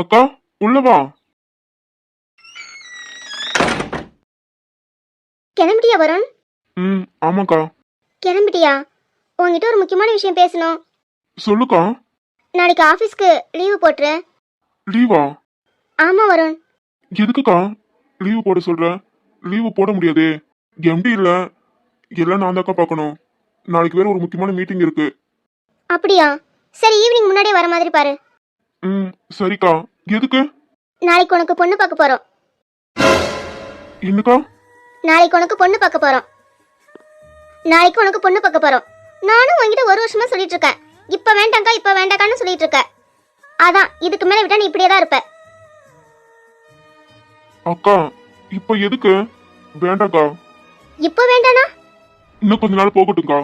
அக்கா உள்ள வா. கிளம்பிட்டியா வருண்? ம் ஆமாக்கா. கிளம்பிட்டியா? உன்கிட்ட ஒரு முக்கியமான விஷயம் பேசணும். சொல்லுக்கா. நாளைக்கு ஆஃபீஸ்க்கு லீவு போட்டுரு. லீவா? ஆமா வருண். எதுக்குக்கா லீவு போட சொல்ற? லீவு போட முடியாதே. எம்டி இல்ல. எல்லாம் நான் தாக்கா பார்க்கணும் நாளைக்கு வேற ஒரு முக்கியமான மீட்டிங் இருக்கு. அப்படியா? சரி ஈவினிங் முன்னாடியே வர மாதிரி பாரு. ம் சரிக்கா. எதுக்கு? நாளைக்கு உனக்கு பொண்ணு பார்க்க போறோம். என்னக்கா? நாளைக்கு உனக்கு பொண்ணு பார்க்க போறோம். நாளைக்கு உனக்கு பொண்ணு பார்க்க போறோம். நானும் உன்கிட்ட ஒரு வருஷமா சொல்லிட்டு இருக்கேன். இப்ப வேண்டாங்க்கா இப்ப வேண்டாக்கான்னு சொல்லிட்டு இருக்க அதான் இதுக்கு மேல விட்டா நீ இப்படியே தான் இருப்ப. அக்கா இப்ப எதுக்கு? வேண்டாக்கா இப்ப வேண்டானா? இன்னும் கொஞ்ச நாள் போகட்டும்க்கா.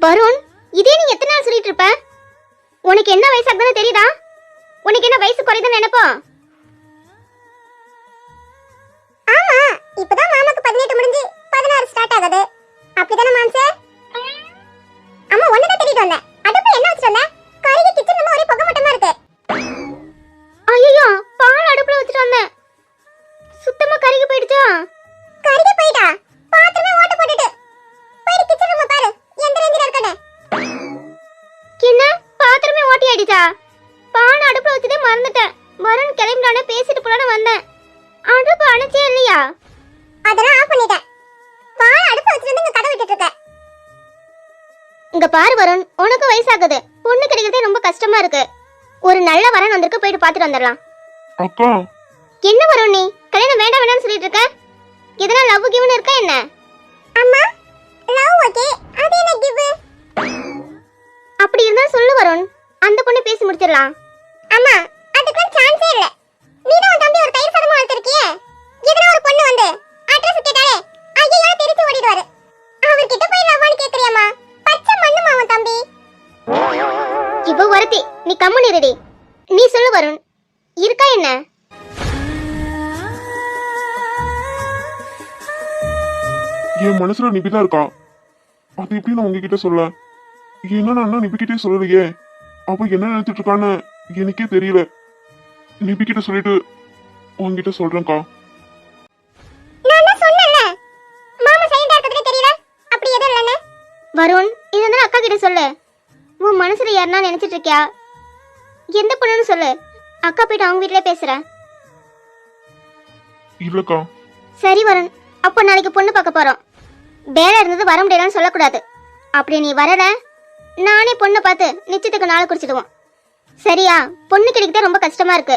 வருண் இதே நீ எத்தனை நாள் சொல்லிட்டு இருப்ப? உனக்கு என்ன வயசாகுதுன்னு தெரியுதா? உனக்கு என்ன வயசு குறையுதுன்னு நினைப்போம்? ஆமா இப்பதான் மாமாக்கு பதினெட்டு முடிஞ்சு பதினாறு ஸ்டார்ட் ஆகுது. அப்படிதானே மாம்சே? அம்மா ஒண்ணுதான் தேடிட்டு வந்தேன். பாரு வருண் உனக்கு வயசாகுது. பொண்ணு கிடைக்கிறதே ரொம்ப கஷ்டமா இருக்கு. ஒரு நல்ல வரன் வந்திருக்கு போயிட்டு பார்த்துட்டு வந்துடலாம். அக்கா. என்ன வருண் நீ? கல்யாணம் வேண்டாம் வேண்டாம்னு சொல்லிட்டு இருக்க? எதனா லவ் கிவ்னு இருக்கா என்ன? அம்மா லவ் ஓகே. அது என்ன கிவ் அப்படி இருந்தா சொல்லு வருண். அந்த பொண்ணு பேசி முடிச்சிடலாம். கம்முன்னு இருடி நீ சொல்லு வருண். இருக்கா என்ன? என் மனசுல நிபிதான் இருக்கா? அது எப்படி நான் உங்ககிட்ட சொல்ல? என்ன நான் நிபிக்கிட்டே சொல்லலையே அவ என்ன நினைச்சிட்டு இருக்கான்னு எனக்கே தெரியல. நிபிக்கிட்ட சொல்லிட்டு உங்ககிட்ட சொல்றேன்க்கா. தான் வருண் இதெல்லாம் அக்கா கிட்ட சொல்லு. உன் மனசுல யாருன்னா நினைச்சிட்டு இருக்கியா எந்த பொண்ணுன்னு சொல்லு. அக்கா போயிட்டு அவங்க வீட்லயே பேசுறேன் இல்லக்கா சரி வருண். அப்போ நாளைக்கு பொண்ணு பார்க்க போறோம். வேலை இருந்தது வர முடியலன்னு சொல்லக்கூடாது. அப்படி நீ வரல நானே பொண்ணை பார்த்து நிச்சயத்துக்கு நாளை குறிச்சிடுவோம். சரியா? பொண்ணு கிடைக்கிட்டே ரொம்ப கஷ்டமா இருக்கு.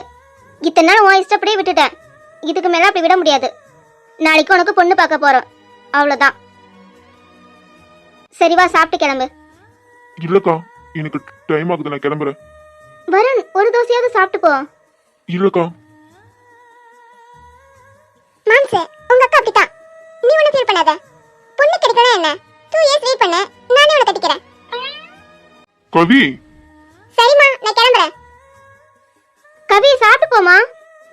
இத்தனை நாள் உன் இஷ்டப்படியே விட்டுட்டேன். இதுக்கு மேல அப்படி விட முடியாது. நாளைக்கு உனக்கு பொண்ணு பார்க்க போறோம். அவ்வளவுதான். சரி வா சாப்பிட்டு கிளம்பு. இல்லக்கா எனக்கு டைம் ஆகுது நான் கிளம்புறேன். வருண் ஒரு தோசையாவது சாப்பிட்டு போ இல்லக்கா. மாம்சே உங்க அக்கா அப்படித்தான். நீ ஒன்றும் ஃபீல் பண்ணாத. பொண்ணு கிடைக்கணும் என்ன? டூ இயர்ஸ் வெயிட் பண்ண. நானே உனக்கு கட்டிக்கிறேன். கவி. சரிம்மா நான் கிளம்புறேன். கவி சாப்பிட்டு போமா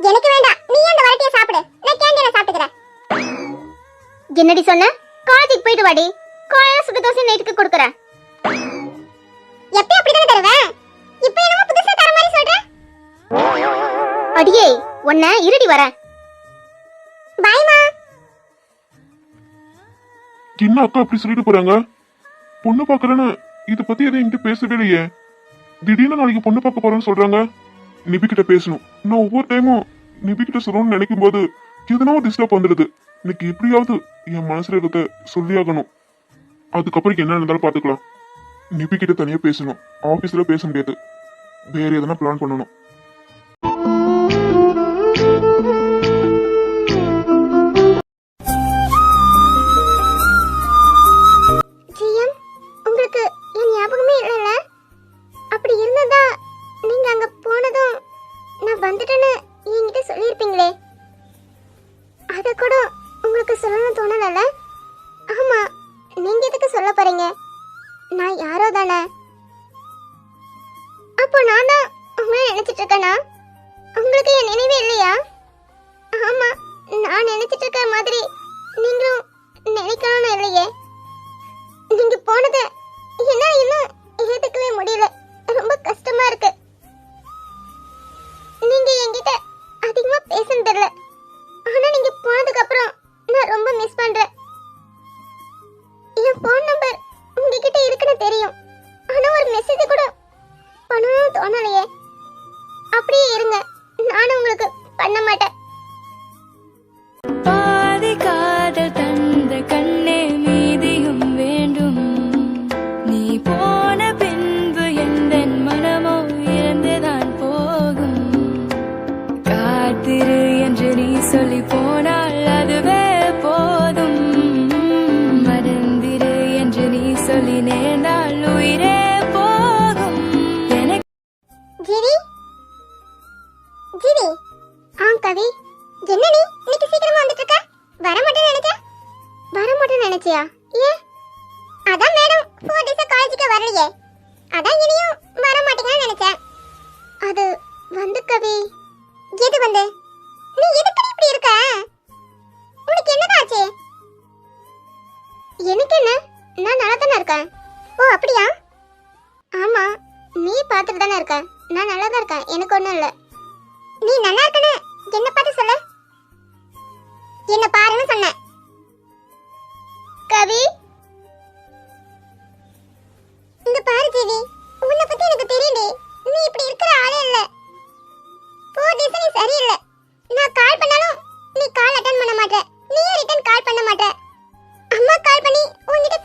எனக்கு வேண்டாம். நீ அந்த வரட்டியை சாப்பிடு? நான் கேண்டீன்ல சாப்பிட்டுக்கிறேன். என்னடி சொன்ன? காலேஜுக்கு போயிட்டு வாடி. காலையில சுடு தோசை நைட்டுக்கு கொடுக்குறேன். எப்பயும் அப்படிதானே தருவேன் இப்போ என்னமோ அடியே உன்னை இருடி வரேன். பாய்மா. என்ன அக்கா அப்படி சொல்லிட்டு போறாங்க. பொண்ணு பாக்குறேன்னு இத பத்தி எதையும் என்கிட்ட பேசவே இல்லையே. திடீர்னு நாளைக்கு பொண்ணு பார்க்க போறேன்னு சொல்றாங்க. நிபி கிட்ட பேசணும். நான் ஒவ்வொரு டைமும் நிபி கிட்ட சொல்லணும்னு நினைக்கும் போது எதனா ஒரு டிஸ்டர்ப் வந்துடுது. இன்னைக்கு எப்படியாவது என் மனசுல இருக்க சொல்லியாகணும் அதுக்கப்புறம் என்ன இருந்தாலும் பாத்துக்கலாம் நிபி கிட்ட தனியா பேசணும். ஆபீஸ்ல பேச முடியாது. வேற எதனா பிளான் பண்ணணும். நான் நினைச்சிட்டு இருக்கிற மாதிரி நீங்களும் நினைக்கணும்னு இல்லையே? நீங்க போனது என்ன இன்னும் ஏத்துக்கவே முடியல. ரொம்ப கஷ்டமா இருக்கு. நீங்க என்கிட்ட அதிகமா பேசணும் தெரியல. ஆனா நீங்க போனதுக்கு அப்புறம் நான் ரொம்ப மிஸ் பண்றேன். என் போன் நம்பர் உங்ககிட்ட இருக்குன்னு தெரியும். ஆனா ஒரு மெசேஜ் கூட பண்ணணும்னு தோணலையே. அப்படியே இருங்க. நானும் உங்களுக்கு பண்ண மாட்டேன். கிரி ஜிவி? ஆ கவி. என்னடி? இன்னைக்கு சீக்கிரமா வந்துட்டு இருக்க வர மாட்டேன் நினைச்சேன் வர மாட்டேன் நினைச்சியா? ஏன் அதான் மேடம் ஃபோர் டேஸா காலேஜுக்கு வரலையே. அதான் இனியும் வர மாட்டீங்கன்னு நினைச்சேன். அது வந்து கவி. எது வந்து? நீ எதுக்கு இப்படி இருக்க? உனக்கு என்னதாச்சு எனக்கு என்ன? நான் நல்லா தானே இருக்கேன். ஓ அப்படியா? ஆமா நீ பார்த்துட்டு தானே இருக்க. நான் நல்லா தான் இருக்கேன். எனக்கு ஒண்ணும் இல்ல. நீ நல்லா இருக்கனே? என்ன பார்த்து சொல்ல. என்ன பாருன்னு சொன்ன கவி? இந்த பாரு ஜீவி உன்னை பத்தி எனக்கு தெரியுது. நீ இப்படி இருக்கிற ஆளே இல்ல. போர் டேஸ் சரியில்லை. நான் கால் பண்ணாலும் நீ கால் அட்டன் பண்ண மாட்டே. நீயே ரிட்டன் கால் பண்ண மாட்டே. அம்மா கால் பண்ணி உன்கிட்ட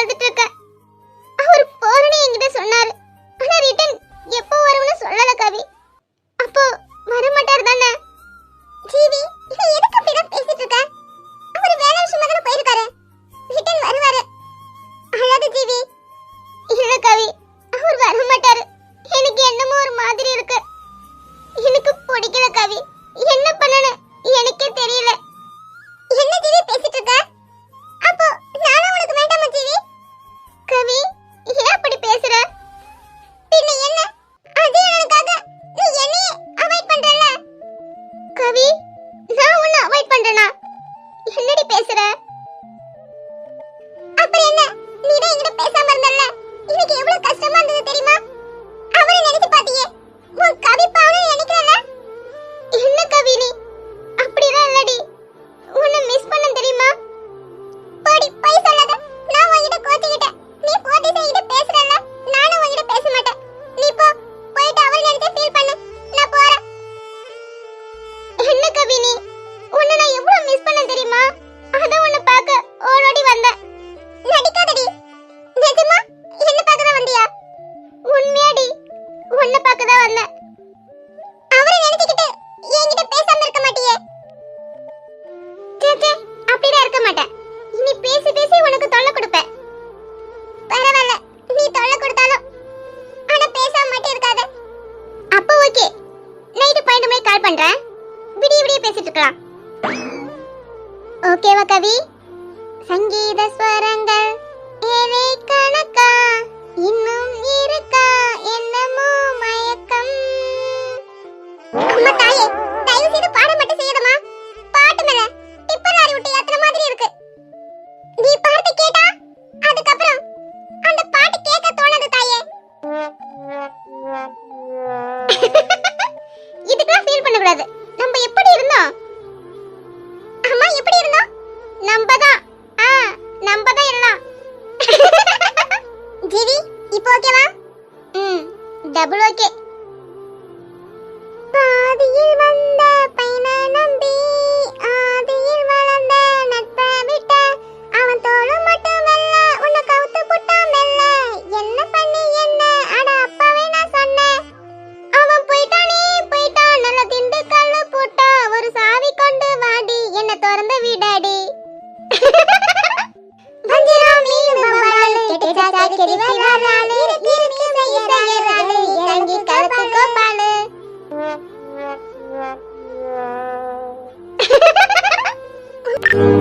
அழுதுட்டு இருக்கேன்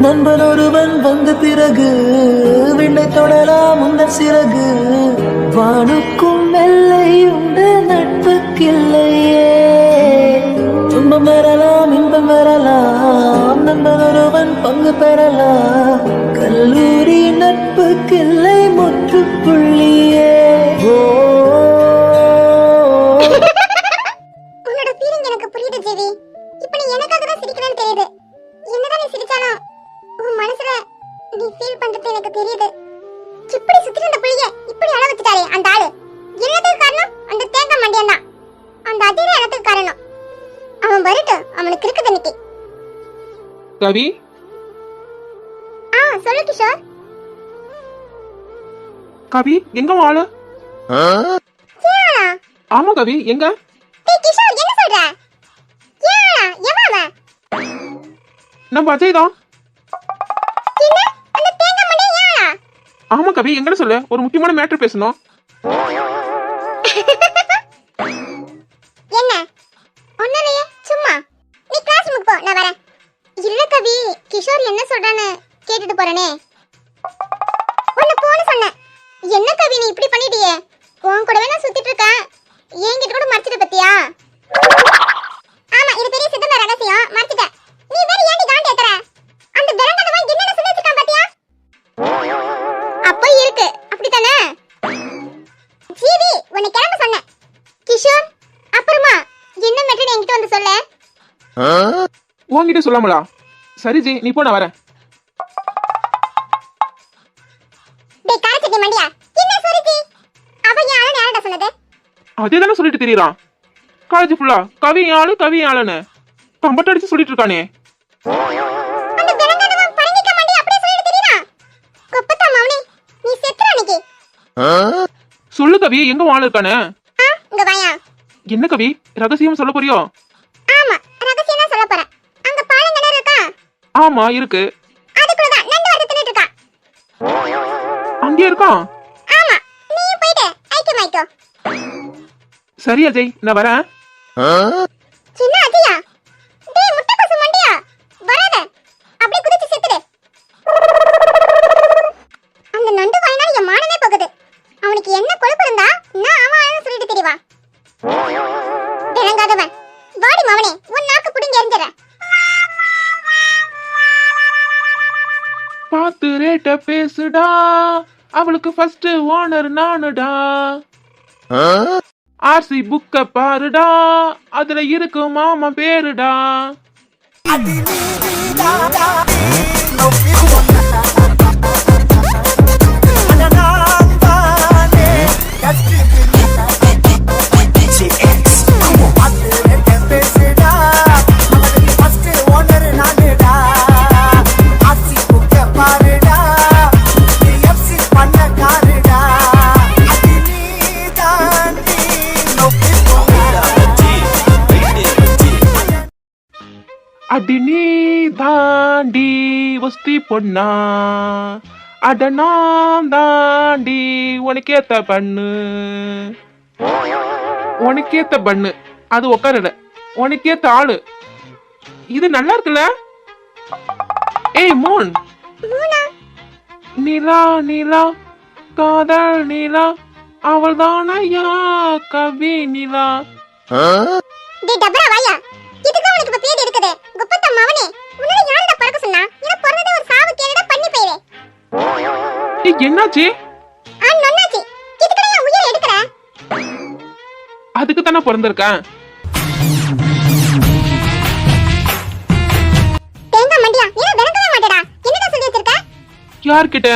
நண்பன் ஒருவன் வந்த பிறகு விண்ணை தொடலாம் உந்தன் சிறகு. வானுக்கும் எல்லை உண்டு நட்புக்கில்லையே. துன்பம் வரலாம் இன்பம் வரலாம். நண்பன் ஒருவன் பங்கு பெறலாம். கல்லூரி நட்புக்கில்லை. ஓ. உன்னோட feeling எனக்கு புரியுது ஜெவி. இப்ப நீ எனக்காக தான் சிரிக்கிறேன்னு தெரியுது. என்னதான் நீ சிரிச்சாலும் உன் மனசுல நீ ஃபீல் பண்றது எனக்கு தெரியுது. இப்படி சுத்தி இருந்த புள்ளிய இப்படி அள வச்சுட்டாரே அந்த ஆளு. எல்லாத்துக்கும் காரணம்? அந்த தேங்காய் மண்டியன் தான். அந்த அதிர இடத்துக்கு காரணம்? அவன் வரட்டும் அவனுக்கு இருக்குது இன்னைக்கு கவி? ஆ சொல்லு கிஷோர். கவி எங்க ஏனா ஆமா கவி எங்க? நம்ம அஜய் தான். ஆமா கவி எங்கன்னு சொல்லு? ஒரு முக்கியமான மேட்டர் பேசணும். என்ன? ஒன்னலையே சும்மா. நீ கிளாஸ் ரூமுக்கு போ நான் வரேன். இல்ல கவி கிஷோர் என்ன சொல்றான்னு கேட்டுட்டு போறேனே. என்ன கவி நீ இப்படி பண்ணிட்டியே? உன் கூடவே நான் சுத்திட்டு இருக்கேன். என்கிட்ட கூட மறைச்சிட்ட பத்தியா? ஆமா இது பெரிய சித்தந்த ரகசியம். மறைச்சிட்டேன். நீ வேற ஏன்டி காண்டி ஏத்துற? அந்த விலங்கனவன் என்னென்ன சொல்லி வச்சிருக்கான் பாத்தியா? அப்ப இருக்கு. அப்படித்தானே? ஜீவி உன்னை கிளம்ப சொன்னேன். கிஷோர் அப்புறமா என்ன மெட்டட் என்கிட்ட வந்து சொல்ல. உன்கிட்ட சொல்லாமலா? சரி ஜி நீ போ நான் வரேன். அதே தானே சொல்லிட்டு தெரியறான் காலேஜ் ஃபுல்லா கவி ஆளு கவி ஆளுன்னு கம்பட்ட அடிச்சு சொல்லிட்டு இருக்கானே. சொல்லு கவி எங்க ஆளு இருக்கானே? என்ன கவி ரகசியம் சொல்ல போறியோ? ஆமா ரகசியம் தான் சொல்ல போறேன். அங்க பாலம் கிணறு இருக்கா? ஆமா இருக்கு. அதுக்குள்ள தான் நண்டு வந்து தின்னுட்டு இருக்கா. அங்கேயே இருக்கான் சரி அஜய் நான் வரேன். சின்ன அஜயா. டேய் முட்டை பசு மண்டியா? வராத. அப்படியே குதிச்சு செத்துடு. அந்த நண்டு வாயினால என் மானமே போகுது. அவனுக்கு என்ன கொழுப்பு இருந்தா நான் அவன் ஆளுன்னு சொல்லிட்டு தெரியவா விளங்காதவன் வாடி மவனே உன் நாக்கு புடிங்க எரிஞ்சிடறேன் பார்த்து ரேட்ட பேசுடா. அவளுக்கு ஃபர்ஸ்ட் ஓனர் நானுடா. ஆர்சி புக்க பாருடா அதுல இருக்கும் மாமா பேருடா. நீ தாண்டி வஸ்தி பொண்ணா. அட நான் தாண்டி உனக்கேத்த பண்ணு. உனக்கேத்த பண்ணு. அது உட்காரல உனக்கேத்த ஆளு. இது நல்லா இருக்குல்ல? ஏய் மூன். நிலா நிலா. காதல் நிலா. அவள் தானையா கவி நிலா. டே டபரா வாயா. பேர் இருக்குது குப்பத்த மவனே உன்னால யாரடா பறக்க சொன்னா இத பிறந்ததே ஒரு சாவு கேடா பண்ணி போயிரு. ஏய், என்னாச்சு? ஆ நொன்னாச்சி. இதுக்கு நான் உயிர் எடுக்கற? அதுக்கு தானே பிறந்திருக்கேன். தேங்காய் மண்டியா? நீ விளக்கவே மாட்டடா. என்னடா சொல்லி வச்சிருக்க? யார்கிட்ட?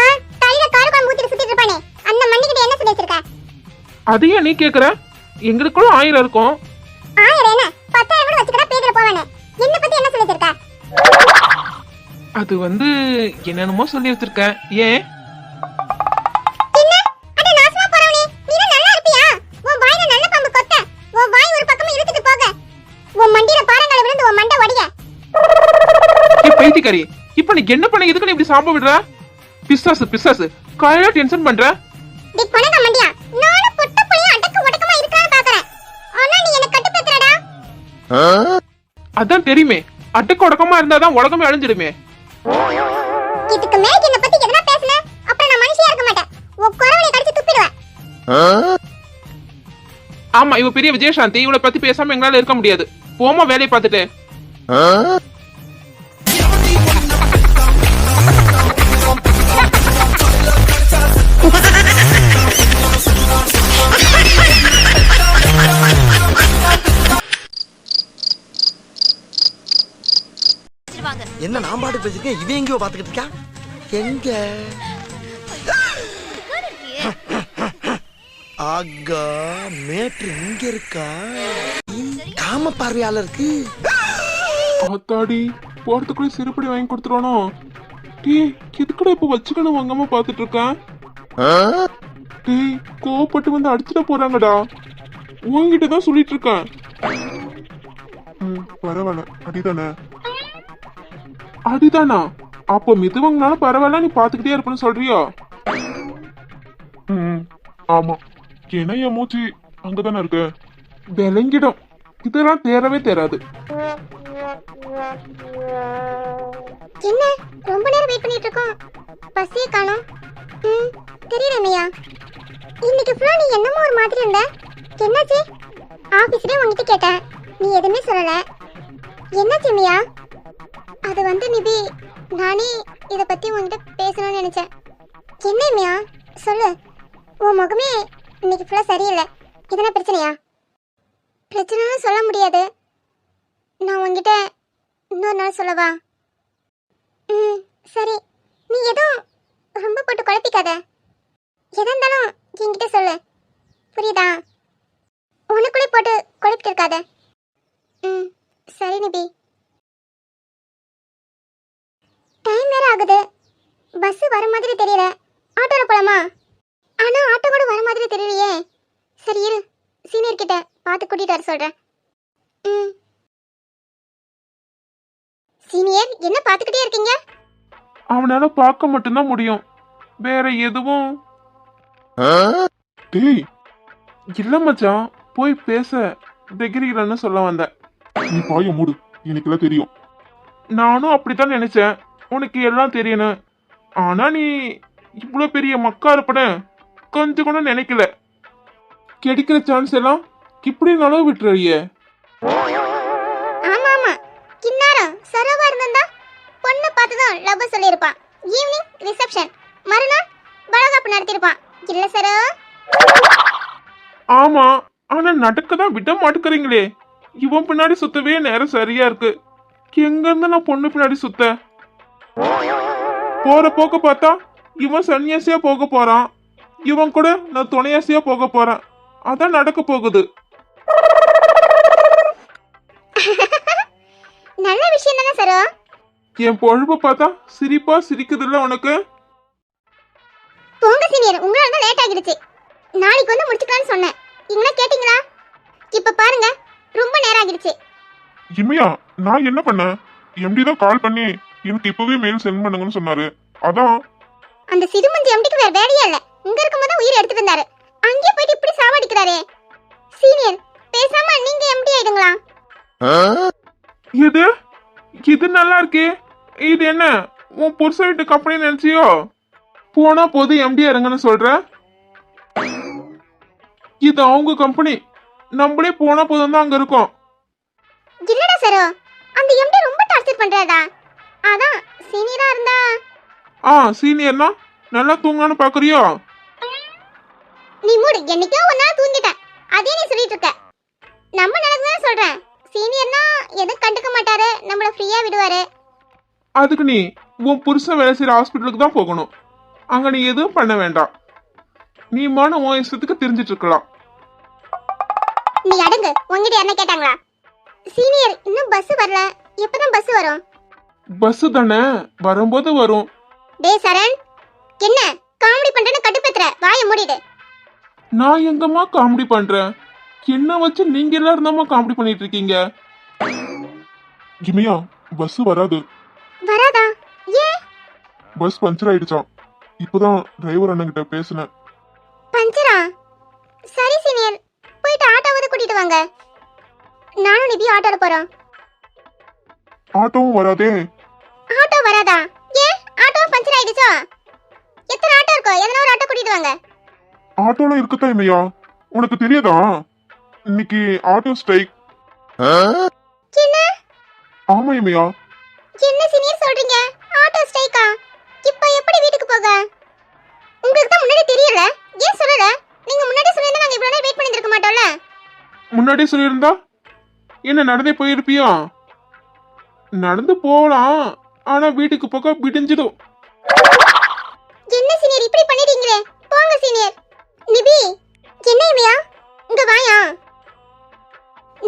ஆ தலையில காரு குழம்பு ஊத்திட்டு சுத்திட்டு இருப்பானே. அந்த மண்ணிக்கிட்ட என்ன சொல்லி வச்சிருக்க? அதையே நீ கேக்குற? எங்களுக்குள்ள ஆயிரம் இருக்கும். பாறங்களை விழுந்து உன் மண்டை ஒடிய. ஏ பைத்தியக்காரி இப்ப நீ என்ன பண்ண? எதுக்கு இப்படி சாப்பிட விடுற? பிசாசு பிசாசு காலையில டென்ஷன் பண்ற? டி கொனக மண்டியா. நானும் பொட்ட புள்ளைய அடக்க ஒடக்கமா இருக்கான்னு பாக்குறேன். ஆனா நீ என்ன அதான் தெரியுமே. அட்டுக்கு உடக்கமா இருந்தாதான் உலகமே அழிஞ்சிடுமே. இதுக்கு மேல என்ன பத்தி எதனா பேசுன அப்புறம் நான் மனுஷியா இருக்க மாட்டேன். உன் குரவனை கடிச்சு துப்பிடுவேன். ஆமா இவ பெரிய விஜயசாந்தி. இவளை பத்தி பேசாம எங்களால இருக்க முடியாது. போமா வேலையை பார்த்துட்டு. நான் பாட்டு எங்கேயோ பாத்துக்கிட்டு இருக்கா? எங்க? ஆகா மேட்ரு இங்க இருக்கா? காம பார்வையாளருக்கு. ஆத்தாடி போறதுக்குள்ள சிறுபடி வாங்கி கொடுத்துருவானோ? டேய் எதுக்குடா இப்ப வச்சுக்கணும் வாங்காம பாத்துட்டு இருக்கேன் டேய் கோவப்பட்டு வந்து அடிச்சிட போறாங்கடா. உங்ககிட்ட தான் சொல்லிட்டு இருக்கேன் ம் பரவாயில்ல அடிதானே? அடிதானா அப்போ மிதுவங்கனாலும் பரவாயில்ல நீ பாத்துக்கிட்டே இருப்பேன்னு சொல்றியா? ம். ஆமா. ஏன்னா என் மூச்சு அங்கதானே இருக்கு. விளங்கிடும். இதெல்லாம் தேரவே தேராது என்ன? ரொம்ப நேரம் வெயிட் பண்ணிட்டு இருக்கோம். பசியே காணோம். ம் தெரியல மியா இன்னைக்கு ஃபுல்லா நீ என்னமோ ஒரு மாதிரி இருந்த. என்னாச்சு? ஆபீஸ்லயே உன்கிட்ட கேட்டேன். நீ எதுவுமே சொல்லல. என்னாச்சு மியா அது வந்து நிபி நானே இதை பத்தி உங்ககிட்ட பேசணும்னு நினைச்சேன். என்ன மியா சொல்லு. உன் முகமே இன்னைக்கு ஃபுல்லாக சரியில்லை. எதனா பிரச்சனையா? பிரச்சனைன்னு சொல்ல முடியாது. நான் உங்ககிட்ட இன்னொரு நாள் சொல்லவா? ம் சரி. நீ எதுவும் ரொம்ப போட்டு குழப்பிக்காத. எதா இருந்தாலும் என்கிட்ட சொல்லு. புரியுதா? உனக்குள்ளே போட்டு குழப்பிட்டு இருக்காத ம் சரி நிபி டைம் வேற ஆகுது. பஸ் வர மாதிரி தெரியல. ஆட்டோல போலாமா? ஆனா ஆட்டோ கூட வர மாதிரி தெரியலையே. சரி இரு. சீனியர் கிட்ட பார்த்து கூட்டிட்டு வர சொல்றேன். ம். சீனியர் என்ன பார்த்துக்கிட்டே இருக்கீங்க? அவனால பார்க்க மட்டும்தான் முடியும். வேற எதுவும்? டேய் இல்ல மச்சான். போய் பேச. திகிரிகிறன்னு சொல்ல வந்தேன். நீ பாய மூடு. எனக்கெல்லாம் தெரியும். நானும் அப்படித்தான் நினைச்சேன். உனக்கு எல்லாம் தெரியணும் ஆனா நீ இவ்வளோ பெரிய மக்கா இருப்பன கொஞ்சம் கூட நினைக்கல. கிடைக்கிற சான்ஸ் எல்லாம் இப்படி நலவு விட்டுறியே. ஆமா ஆமா. கின்னாரம் சரோவா இருந்தா பொண்ணை பார்த்து தான் லவ் சொல்லியிருப்பான். ஈவினிங் ரிசப்ஷன் மறுநாள் வளகாப்பு நடத்தியிருப்பான். இல்ல சரோ. ஆமா ஆனா நடக்க தான் விட மாட்டுக்கிறீங்களே. இவன் பின்னாடி சுத்தவே நேரம் சரியா இருக்கு. எங்க இருந்து நான் பொண்ணு பின்னாடி சுத்த போற போக்க பார்த்தா இவன் சன்னியாசியா போக போறான். இவன் கூட நான் துணையாசியா போக போறேன். அதான் நடக்க போகுது. நல்ல விஷயம் தானே சரோ? என் பொழுப்ப பார்த்தா சிரிப்பா சிரிக்குதுல்ல உனக்கு? போங்க சீனியர். உங்களால தான் லேட் ஆகிடுச்சு. நாளைக்கு வந்து முடிச்சுக்கலாம்னு சொன்னேன். இவங்கள கேட்டிங்களா? இப்ப பாருங்க. ரொம்ப நேரம் ஆகிடுச்சு. இமையா நான் என்ன பண்ணேன்? எம்டி தான் கால் பண்ணி எனக்கு இப்பவே மெயில் சென்ட் பண்ணுங்கன்னு சொன்னாரு. அதான். அந்த சிறுமஞ்சி எம்டிக்கு வேற வேலையே இல்ல. இங்க இருக்கும்போது உயிர் எடுத்துட்டு இருந்தாரு அங்கேயே போயிட்டு இப்படி சாவடிக்கிறாரே. சீனியர் பேசாம நீங்க எம்டி ஆயிடுங்களா? இது இது நல்லா இருக்கே. இது என்ன? உன் புருஷ வீட்டு கம்பெனி நினைச்சியோ? போனா போது எம்டி இறங்கன்னு சொல்ற? இது அவங்க கம்பெனி நம்மளே போனா போதும் தான் அங்க இருக்கோம். இல்லடா சரோ? அந்த எம்டி ரொம்ப டார்ச்சர் பண்றாடா அதான் சீனியரா இருந்தா? ஆ சீனியர்னா நல்லா தூங்கலான்னு பாக்குறியோ? நீ மூடு என்னைக்கோ ஒரு நாள் தூங்கிட்டேன். அதே நீ சொல்லிட்டு இருக்க. நம்ம நடக்குதான் சொல்றேன். சீனியர்னா எதுவும் கண்டுக்க மாட்டாரு நம்மள ஃப்ரீயா விடுவாரு. அதுக்கு நீ உன் புருஷன் வேலை செய்யற ஹாஸ்பிட்டலுக்கு தான் போகணும். அங்க நீ எதுவும் பண்ண வேண்டாம். நீ மான உன் இஷ்டத்துக்கு தெரிஞ்சிட்டு இருக்கலாம். நீ அடங்கு உங்ககிட்ட என்ன கேட்டாங்களா? சீனியர் இன்னும் பஸ் வரல. எப்பதான் பஸ் வரும்? பஸ் தானே? வரும்போது வரும். டேய் சரண். என்ன? காமெடி பண்றேன்னு கட்டுப்பத்துற. வாயை மூடிடு. நான் எங்கம்மா காமெடி பண்றேன்? என்ன வச்சு நீங்க எல்லாரும் தாம்மா காமெடி பண்ணிட்டு இருக்கீங்க? இமையா பஸ் வராது. வராதா? ஏன்? பஸ் பஞ்சர் ஆயிடுச்சாம். இப்பதான் டிரைவர் அண்ணன் கிட்ட பேசினேன். பஞ்சரா? சரி சீனியர். போயிட்டு ஆட்டோவது கூட்டிட்டு வாங்க. நானும் நிபி ஆட்டோல போறோம். ஆட்டோவும் வராதே. ஆட்டோ வராதா? ஏன் ஆட்டோ பஞ்சர் ஆயிடுச்சோ? எத்தனை ஆட்டோ இருக்கோ? எதனா ஒரு ஆட்டோ கூட்டிட்டு வாங்க. ஆட்டோல இருக்கத்தான் இமையா உனக்கு தெரியாதா? இன்னைக்கு ஆட்டோ ஸ்ட்ரைக். என்ன? ஆமா இமையா என்ன சீனியர் சொல்றீங்க? ஆட்டோ ஸ்ட்ரைக்கா? இப்போ எப்படி வீட்டுக்கு போக? உங்களுக்கு தான் முன்னாடி தெரியல. ஏன் சொல்லல? நீங்க முன்னாடி சொல்லிருந்தா நாங்க இவ்வளவு நேரம் வெயிட் பண்ணிருக்க மாட்டோம்ல. முன்னாடியே சொல்லியிருந்தா? என்ன நடந்தே போயிருப்பியா? நடந்து போகலாம் ஆனா வீட்டுக்கு போக விடிஞ்சிடும். என்ன சீனியர் இப்படி பண்ணிட்டீங்களே? போங்க சீனியர். நிபி என்ன இமையா? இங்க வாயா.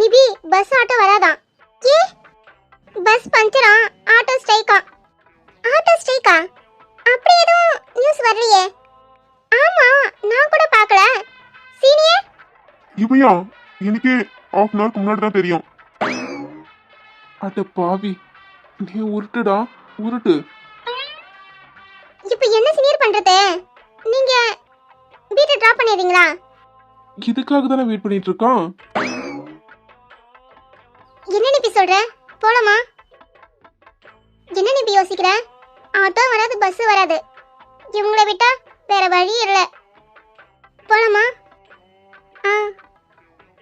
நிபி பஸ் ஆட்டோ வராதான் ஏ பஸ் பஞ்சரா ஆட்டோ ஸ்ட்ரைக்கா ஆட்டோ ஸ்ட்ரைக்கா அப்படி எதுவும் நியூஸ் வரலையே? ஆமா நான் கூட பார்க்கல. சீனியர்? இமையா எனக்கு ஹாஃப் அன் ஹவருக்கு முன்னாடி தான் தெரியும். அட பாவி. நீ உருட்டுடா உருட்டு. இப்போ என்ன சீனியர் பண்றது? நீங்க வீட்டை டிராப் பண்ணிடுறீங்களா? இதுக்காக தானே வெயிட் பண்ணிட்டு இருக்கோம் என்ன நிப்பி சொல்ற? போலாமா? என்ன நிப்பி யோசிக்கிற? ஆட்டோ வராது பஸ் வராது. இவங்கள விட்டா வேற வழி இல்ல. போலாமா? ஆ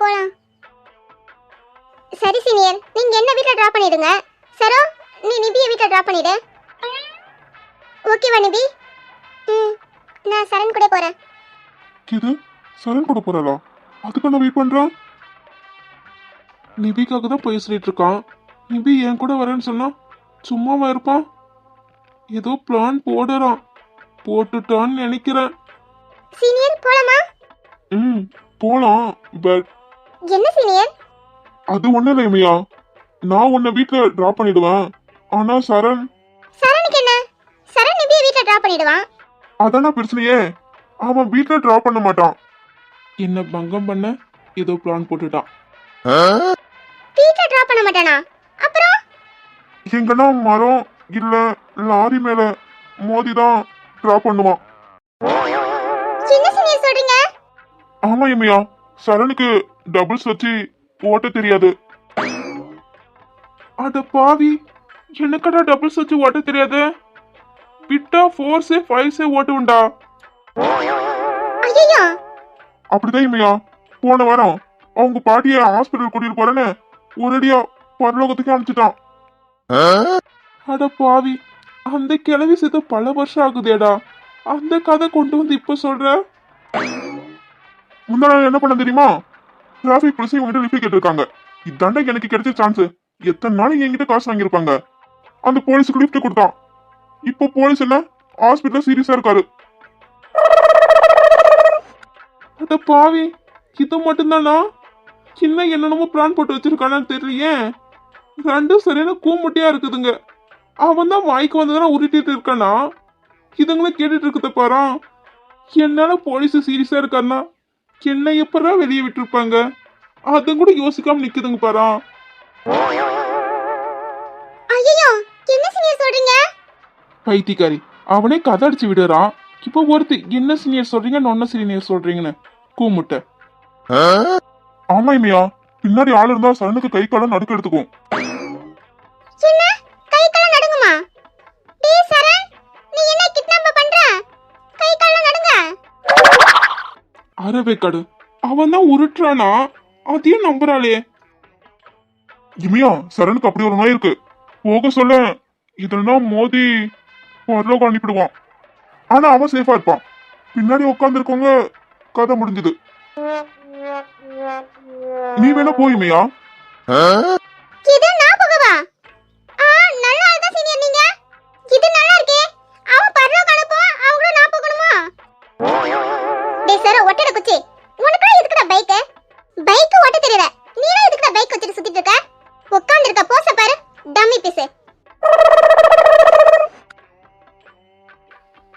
போலாம். சரி சீனியர் நீங்க என்ன வீட்ல டிராப் பண்ணிடுங்க? சரோ? நீ நிபியை வீட்ல டிராப் பண்ணிடு. ஓகேவா நிபி? ம் நான் சரண் கூட போறேன். இது சரண் கூட போறாளா? அதுக்கு நான் வெயிட் பண்றேன். நிபிக்காக தான் போய் சொல்லிட்டு இருக்கான். நிபி என் கூட வரேன்னு சொன்னா சும்மாவா இருப்பான்? ஏதோ பிளான் போடுறான். போட்டுட்டான்னு நினைக்கிறேன். சீனியர் போலாமா? ம் போலாம் பட் என்ன சீனியர் அது ஒண்ணும் இல்லை இமையா நான் உன்னை வீட்டுல டிராப் பண்ணிடுவேன். ஆனா சரண். சரணுக்கு என்ன? சரண் நிபியை வீட்ல டிராப் பண்ணிடுவான்? அதான பிரச்சனையே. அவன் வீட்டுல டிராப் பண்ண மாட்டான். என்ன பங்கம் பண்ண? ஏதோ பிளான் போட்டுட்டான். வீட்ல டிராப் பண்ண மாட்டானா? அப்புறம்? எங்கன்னா மரம் இல்ல லாரி மேல மோதி தான் டிராப் பண்ணுவான். என்ன சீனியர் சொல்றீங்க? ஆமா இமையா. சரணுக்கு டபுள்ஸ் வச்சு ஓட்ட தெரியாது. அட பாவி. எனக்கடா டபுள்ஸ் வச்சு ஓட்ட தெரியாது? விட்டா ஃபோர்ஸே ஃபைவ்ஸே ஓட்டுவண்டா. ஐயோ அப்படிதான் இமையா போன வாரம் அவங்க பாட்டிய ஹாஸ்பிட்டல் கூட்டிட்டு போறேன்னு ஒரேடியா பரலோகத்துக்கு அனுப்பிச்சிட்டான். அட பாவி அந்த கிளவி செத்து பல வருஷம் ஆகுதேடா. அந்த கதை கொண்டு வந்து இப்ப சொல்ற? முந்தா நாள் என்ன பண்ண தெரியுமா? டிராஃபிக் போலீஸ் இவங்ககிட்ட லிஃப்ட் கேட்டிருக்காங்க. இதாண்டா எனக்கு கிடைச்ச சான்ஸ் எத்தனை நாளைக்கு என்கிட்ட காசு வாங்கியிருப்பாங்க? அந்த போலீஸுக்கு லிஃப்ட் கொடுத்தான். இப்போ போலீஸ் எல்லாம் ஹாஸ்பிட்டல் சீரியஸா இருக்காரு. அட பாவி இது மட்டும்தானா? சின்ன என்னென்னமோ பிளான் போட்டு வச்சிருக்கானான்னு தெரியலையே. ரெண்டும் சரியான கூமுட்டியா இருக்குதுங்க. அவன் தான் வாய்க்கு வந்ததெல்லாம் உருட்டிட்டு இருக்கானா? இதுங்களும் கேட்டுட்டு இருக்குது பாரா. என்னால போலீஸ் சீரியஸா இருக்காருன்னா என்ன எப்படா வெளியே விட்டுருப்பாங்க? அதுவும் கூட யோசிக்காம நிக்குதுங்க பாரா. சொல்றீங்க? பைத்தியக்காரி அவனே கதை அடிச்சு விடுறான். இப்போ ஒருத்தி என்ன சீனியர் சொல்றீங்க நொன்ன சீனியர் சொல்றீங்கன்னு கூமுட்டை. ஆமா இமையா பின்னாடி ஆள் இருந்தா சரணுக்கு கை காலம் நடுக்க எடுத்துக்கும். கால் கால் அறவே கடு. அவன் தான் உருட்டுறானா? அதையும் நம்புறாளே. இமையா சரணுக்கு அப்படி ஒரு நோய் இருக்கு. போக சொல்ல இதெல்லாம் மோதி பரலோகம் அனுப்பிடுவான். ஆனா அவன் சேஃபா இருப்பான். பின்னாடி உட்காந்துருக்கவங்க கதை முடிஞ்சது. நீ வேணா போயுமையா இருக்கா நல்லா அவன் பைக் ஓட்ட தெரியல நீ எதுக்குடா பைக் வச்சுட்டு சுத்திட்டு இருக்க? உட்கார்ந்து இருக்க போச பாரு. டம்மி பீஸ்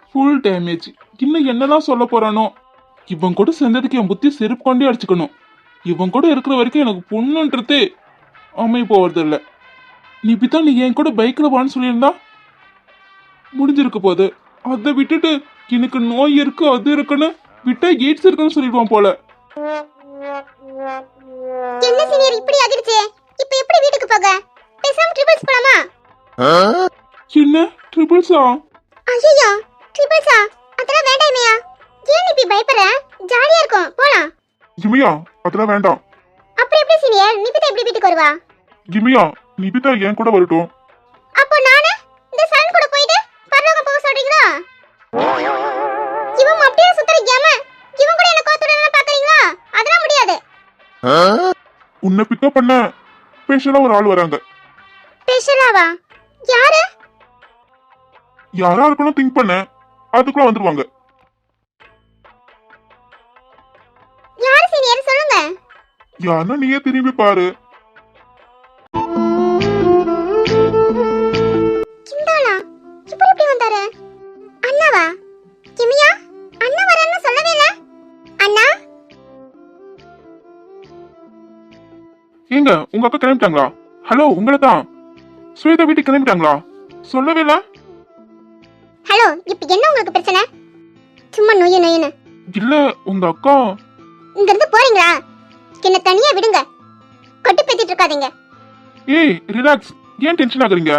ஃபுல் டேமேஜ் இன்னும் என்னதான் சொல்ல போறானோ? இவன் கூட சேர்ந்ததுக்கு என் புத்தி செருப்பு கொண்டே அடிச்சுக்கணும். இவன் கூட இருக்கிற வரைக்கும் எனக்கு பொண்ணுன்றது அமைய போவது இல்லை நீ இப்படித்தான் நீ என் கூட பைக்கில் வான்னு சொல்லியிருந்தா? முடிஞ்சிருக்க போகுது. அதை விட்டுட்டு எனக்கு நோய் இருக்கு அது இருக்குன்னு விட்டா எய்ட்ஸ் இருக்குன்னு சொல்லிடுவான் போல. என்ன சீனியர் இப்படி ஆகிடுச்சு இப்போ எப்படி வீட்டுக்கு போக? பேசாம ட்ரிபிள்ஸ் போலாமா? என்ன? ட்ரிபிள்ஸா ஐயோ ட்ரிபிள்ஸா அதெல்லாம் வேண்டாமையா ஏன் இப்படி பயப்படுற? ஜாலியா இருக்கும். போலாம். இமையா அதெல்லாம் வேண்டாம். அப்புறம் எப்படி சீனியர்? நிபிதா எப்படி வீட்டுக்கு வருவா? இமையா நிபிதா என் கூட வரட்டும். அப்போ நானு இந்த சன் கூட போயிட்டு பரலோகம் போக சொல்றீங்களா? இவன் அப்படியே சுத்தரிக்காம இவன் கூட என்ன கோத்துடலாம் பாக்குறீங்களா அதெல்லாம் முடியாது. உன்னை பிக்கப் பண்ண ஸ்பெஷலா ஒரு ஆள் வராங்க. ஸ்பெஷலாவா யாரா இருக்கணும் திங்க் பண்ண. அதுக்குள்ள வந்துருவாங்க. யாரு சீனியர் சொல்லுங்க. யாருன்னா நீயே திரும்பி பாரு. கிண்டாளா இப்போ எப்படி வந்தாரு? அண்ணாவா? கிமியா? அண்ணா வரேன்னு சொல்லவே இல்ல. அண்ணா? ஏங்க உங்க அக்கா கிளம்பிட்டாங்களா? ஹலோ உங்களை தான் ஸ்வேதா வீட்டுக்கு கிளம்பிட்டாங்களா? சொல்லவே இல்ல. உங்களுக்கு பிரச்சனை? சும்மா நொய்யு நொய்யுன்னு. இல்ல உங்க அக்கா. இங்க இருந்து போறீங்களா? என்ன தனியா விடுங்க. கொட்டு பேத்திட்டு இருக்காதீங்க. ஏய் ரிலாக்ஸ் ஏன் டென்ஷன் ஆகுறீங்க?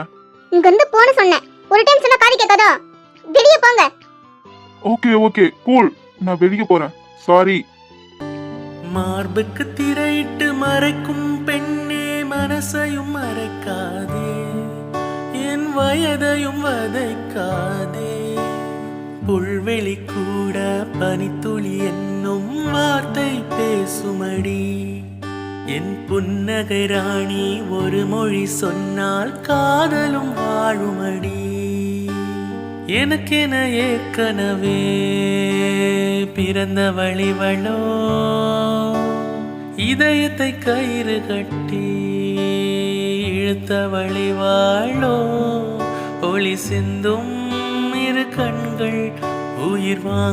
இங்க இருந்து போன சொன்னேன். ஒரு டைம் சொன்னா காது கேட்காதோ? வெளியே போங்க. ஓகே ஓகே கூல் நான் வெளியே போறேன். சாரி மார்புக்கு திரையிட்டு மறைக்கும் பெண்ணே மனசையும் மறைக்காதே. என் வயதையும் வதைக்காதே. புல்வெளி கூட பனித்துளி என்னும் வார்த்தை பேசுமடி. என் புன்னகை ராணி ஒரு மொழி சொன்னால் காதலும் வாழுமடி. எனக்கென ஏற்கனவே பிறந்த வழிவளோ இதயத்தை கயிறு கட்டி இழுத்த வழிவாளோ ஒளி சிந்தும் இரு கண்கள் உயிர் வாங்க